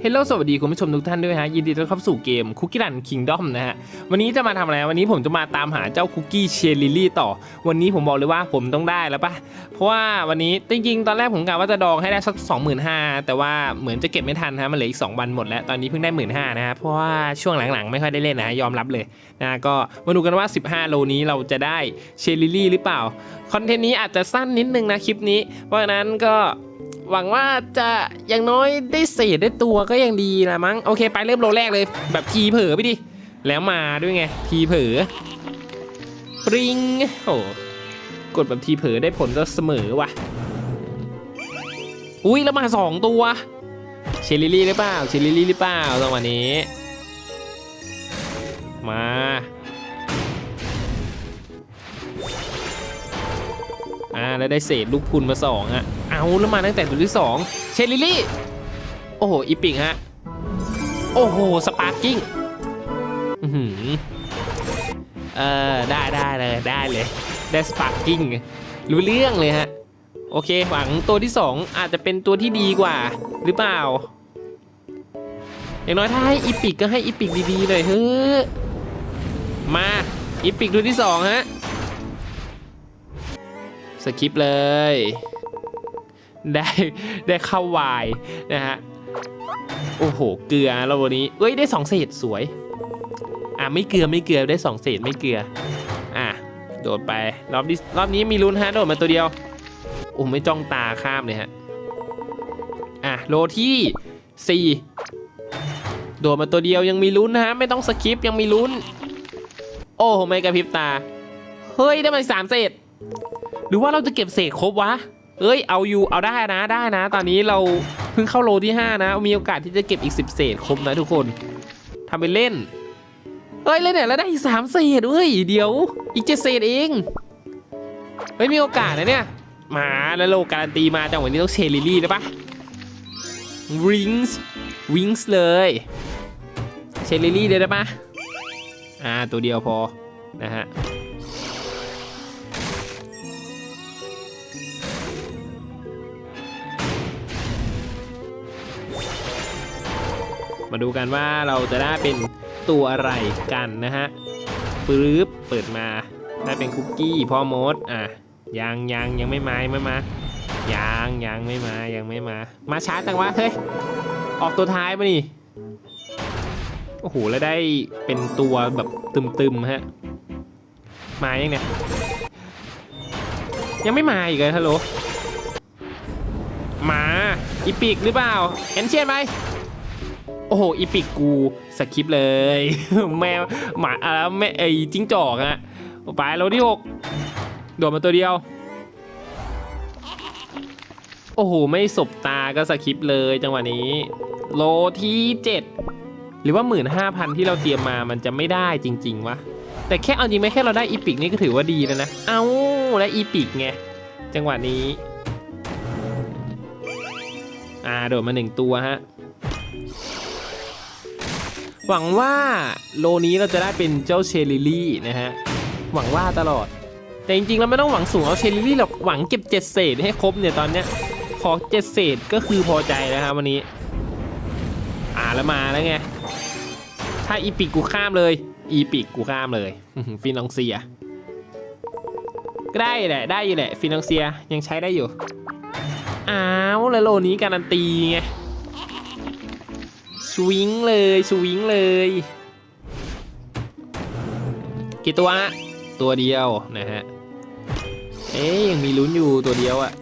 เฮลโลสวัสดีคุณผู้ชมทุกท่านด้วยฮะยินดีต้อนรับเข้าสู่เกมคุกกี้รันคิงดอมนะฮะวันนี้จะมาทำอะไรวันนี้ผมจะมาตามหาเจ้าคุกกี้เชยร์ลิลี่ต่อ วันนี้ผมบอกเลยว่าผมต้องได้แล้วปะเพราะว่าวันนี้จริงๆ ตอนแรกผมกะว่าจะดองให้ได้สัก 25,000แต่ว่าเหมือนจะเก็บไม่ทันฮะมันเหลืออีก 2 วันหมดแล้วตอนนี้เพิ่งได้ 15,000นะฮะเพราะว่าช่วงหลังๆ ไม่ค่อยได้เล่นนะฮะยอมรับเลยนะก็มาดูกันว่า 15 โลนี้เราจะได้เชยร์ลิลลี่หรือเปล่าคอนเทนต์นี้อาจจะสั้นนิดนึงนะคลิปนี้เพราะฉะนั้นก็ หวังว่าจะอย่างน้อยได้เศษได้ตัวก็ยังดีละมั้งโอเค ไปเริ่มโลแรกเลย แบบทีเผลอไปดิ แล้วมาด้วยไง ทีเผลอปริงโอ้กดแบบทีเผลอได้ผลก็เสมอว่ะอุ้ยแล้วมาสองตัวเชลิลี่หรือเปล่าเชลิลี่หรือเปล่าจังหวะนี้ มา แล้วได้เศษลูกพุนมาสองฮะเอาแล้วมาตั้งแต่ตัวที่สองเชลิลี่ โอ้โหอีปิงฮะ โอ้โห สปาร์กิ้งอือหือเออได้ได้เลยได้เลย ได้สปาร์กิ้งรู้เรื่องเลยฮะ โอเคหวังตัวที่สองอาจจะเป็นตัวที่ดีกว่า หรือเปล่า อย่างน้อยถ้าให้อีปิกก็ให้อีปิกดีๆเลยเฮ้ยมาอีปิกตัวที่สองฮะ สคิปเลย ได้ได้เข้าวายนะฮะ โอ้โห เกลือแล้ววันนี้เอ้ยได้สองเศษสวย อะไม่เกลือไม่เกลือได้สองเศษไม่เกลือ อะโดดไปรอบนี้รอบนี้มีลุ้นฮะโดดมาตัวเดียวโอ้ไม่จ้องตาข้ามเลยฮะ อะโลที่สี่โดดมาตัวเดียวยังมีลุ้นนะฮะ ไม่ต้องสคิปยังมีลุ้น โอ้โหไม่กระพริบตา เฮ้ย ได้มาสามเศษ หรือว่าเราจะเก็บเศษครบวะ เอ้ยเอาอยู่เอาได้นะได้นะ ตอนนี้เราเพิ่งเข้าโลที่ 5 นะ มีโอกาสที่จะเก็บอีก 10 เศษครบนะทุกคนทำไปเล่นเฮ้ยเล่นเนี่ยแล้วได้อีก3เศษเฮ้ยเดี๋ยว อีกเจ็ดเศษเองเฮ้ยมีโอกาสนะเนี่ยมาแล้วโลการันตีมาจังหวะนี้ต้องเชลิลี่ได้ปะวิงส์วิงส์เลยเชลิลี่ได้ปะอ่าตัวเดียวพอนะฮะ มาดูกันว่าเราจะได้เป็นตัวอะไรกันนะฮะปึ๊บเปิดมาได้เป็นคุกกี้พ่อมดอะยังยังยังไม่มาไม่มายังยังไม่มายังไม่มา มาช้าจังวะเฮ้ยออกตัวท้ายมานี่โอ้โหแล้วได้เป็นตัวแบบตึมๆฮะมายังเนี่ยยังไม่มาอีกเลยฮัลโหลมาอีปิกหรือเปล่าเอ็นเชียนไหม โอ้โหอีปิกกูสคริปเลย แมวหมาอะไรแม่ไอ้จิ้งจอกอะไปโลที่หกโดดมาตัวเดียว โอ้โห ไม่สบตาก็สคริปเลยจังหวะนี้ โลที่เจ็ดหรือว่าหมื่นห้าพันที่เราเตรียมมามันจะไม่ได้จริง ๆวะแต่แค่เอาจริงไหมแค่เราได้อีปิกนี่ก็ถือว่าดีแล้วนะ เอ้าและอีปิกไงจังหวะนี้ อ่าโดดมาหนึ่งตัวฮะ หวังว่าโลนี้เราจะได้เป็นเจ้าเชลิลี่นะฮะ หวังว่าตลอด แต่จริงๆเราไม่ต้องหวังสูงเอาเชลิลี่หรอก หวังเก็บเจ็ดเศษให้ครบเนี่ยตอนเนี้ย ขอเจ็ดเศษก็คือพอใจแล้วครับวันนี้ อ่าแล้วมาแล้วไง ถ้าอีปิกกูข้ามเลย อีปิกกูข้ามเลยฟินองเซียก็ได้แหละ ได้อยู่แหละ ฟินองเซียยังใช้ได้อยู่ อ้าวแล้วโลนี้การันตีไง สวิงเลยสวิงเลย กี่ตัวตัวเดียวนะฮะ เอ๊ยยังมีลุ้นอยู่ตัวเดียวอะ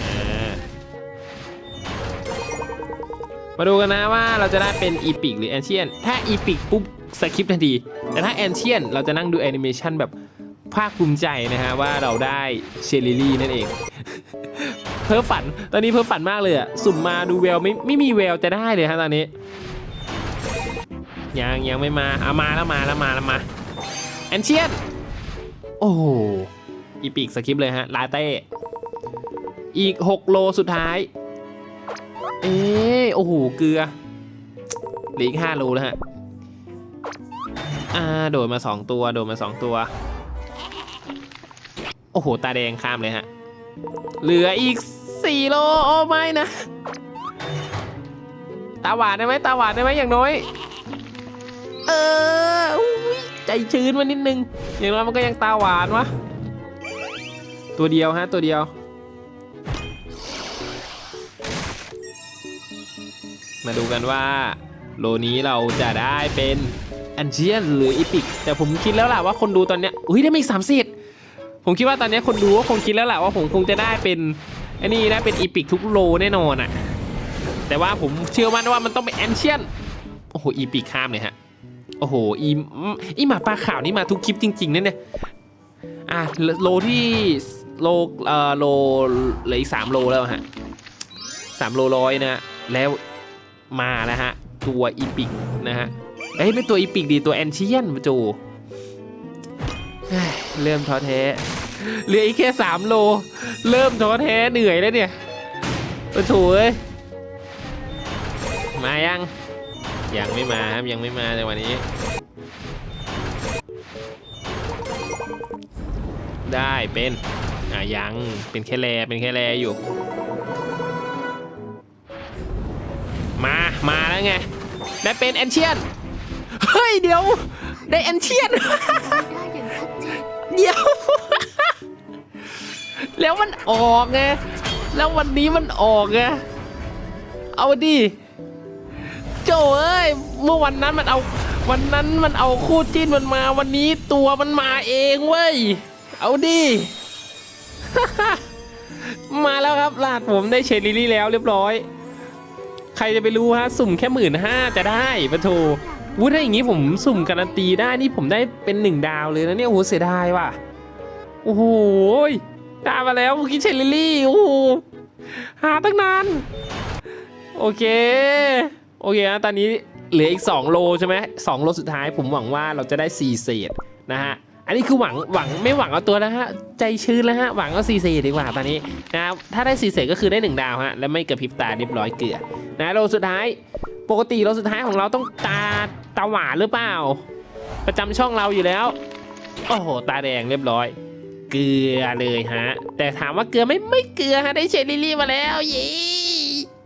อ่ามาดูกันนะว่าเราจะได้เป็นอีพิกหรือแอนเชียน ถ้าอีพิกปุ๊บสคริปทันที แต่ถ้าแอนเชียนเราจะนั่งดูแอนิเมชันแบบภาคภูมิใจนะฮะว่าเราได้เชลิลี่นั่นเอง พ้อฝัน ตอนนี้เพ้อฝันมากเลยอะสุ่มมาดูแววไม่ไม่มีแววจะได้เลยฮะตอนนี้ ยังยังไม่มาเอามาแล้วมาแล้วมาแล้วมาแอนเชียนโอ้โหอีปีกสคริปต์เลยฮะลาเต้อีก 6 โลสุดท้าย เอ๊โอ้โห เกลือเหลืออีก 5 โลแล้วฮะ อ่า โดดมา 2 ตัว โดดมา 2 ตัว โอ้โห ตาแดงข้ามเลยฮะ เหลืออีก สี่โลโอ้ไม่นะ ตาหวานได้ไหมตาหวานได้ไหมอย่างน้อย เออใจชื้นมานิดนึง อย่างน้อยมันก็ยังตาหวานวะ ตัวเดียวฮะตัวเดียว มาดูกันว่าโลนี้เราจะได้เป็นอันเชียนหรืออีพิก แต่ผมคิดแล้วล่ะว่าคนดูตอนเนี้ยอุ้ยได้มาอีกสามสิทธิ์ผมคิดว่าตอนเนี้ยคนดูก็คงคิดแล้วล่ะว่าผมคงจะได้เป็น อันนี้นะเป็นอีพิกทุกโลแน่นอนอะแต่ว่าผมเชื่อมั่นว่ามันต้องเป็นแอนเชียนโอ้โหอีปีกข้ามเลยฮะโอ้โหอีอีหมาปลาขาวนี่มาทุกคลิปจริงๆนั่นเนี่ยอะโลที่โลเอ่อโลเหลืออีกสามโลแล้วฮะสามโลร้อยนะแล้วมาแล้วฮะตัวอีปิกนะฮะเอ้ยไม่ตัวอีปิกดีตัวแอนเชียนมาจูเฮ้ยเริ่มท้อแท้ เหลืออีกแค่สามโล เริ่มท้อแท้เหนื่อยแล้วเนี่ยโอ้โถเอ้ยมายัง ยังไม่มาครับยังไม่มาในวันนี้ ได้เป็นอะยังเป็นแค่แลเป็นแค่แลอยู่ มามาแล้วไงได้เป็นแอนเชียนเฮ้ยเดี๋ยว ได้แอนเชียนได้อย่างชัดเจนเดี๋ยว แล้วมันออกไง แล้ววันนี้มันออกไง เอาดิโจเอ้ย เมื่อวันนั้นมันเอา วันนั้นมันเอาคู่จิ้นมันมา วันนี้ตัวมันมาเองเว้ย เอาดิมาแล้วครับลาดผมได้เชลิลี่แล้วเรียบร้อย ใครจะไปรู้ฮะ สุ่มแค่หมื่นห้าจะได้ปะโถวู้ถ้าอย่างนี้ผมสุ่มการันตีได้นี่ผมได้เป็นหนึ่งดาวเลยนะเนี่ยโอ้โหเสียดายว่ะ โอ้โห ได้มาแล้วเมื่อกี้เชนลิลี่โอ้โหหาตั้งนาน โอเค โอเคนะตอนนี้เหลืออีก 2 โลใช่ไหมสองโลสุดท้ายผมหวังว่าเราจะได้4เศษนะฮะ อันนี้คือหวังหวังไม่หวังเอาตัวแล้วฮะ ใจชื้นแล้วฮะ หวังเอา4เศษดีกว่าตอนนี้นะครับถ้าได้4เศษก็คือได้ 1 ดาวฮะ และไม่กระพริบตาเรียบร้อยเกลือนะโลสุดท้ายปกติโลสุดท้ายของเราต้องตาตาหวานหรือเปล่า ประจำช่องเราอยู่แล้ว โอ้โห ตาแดงเรียบร้อย เกลือเลยฮะ แต่ถามว่าเกลือไม่ไม่เกลือฮะได้เชลลิลี่มาแล้วยี่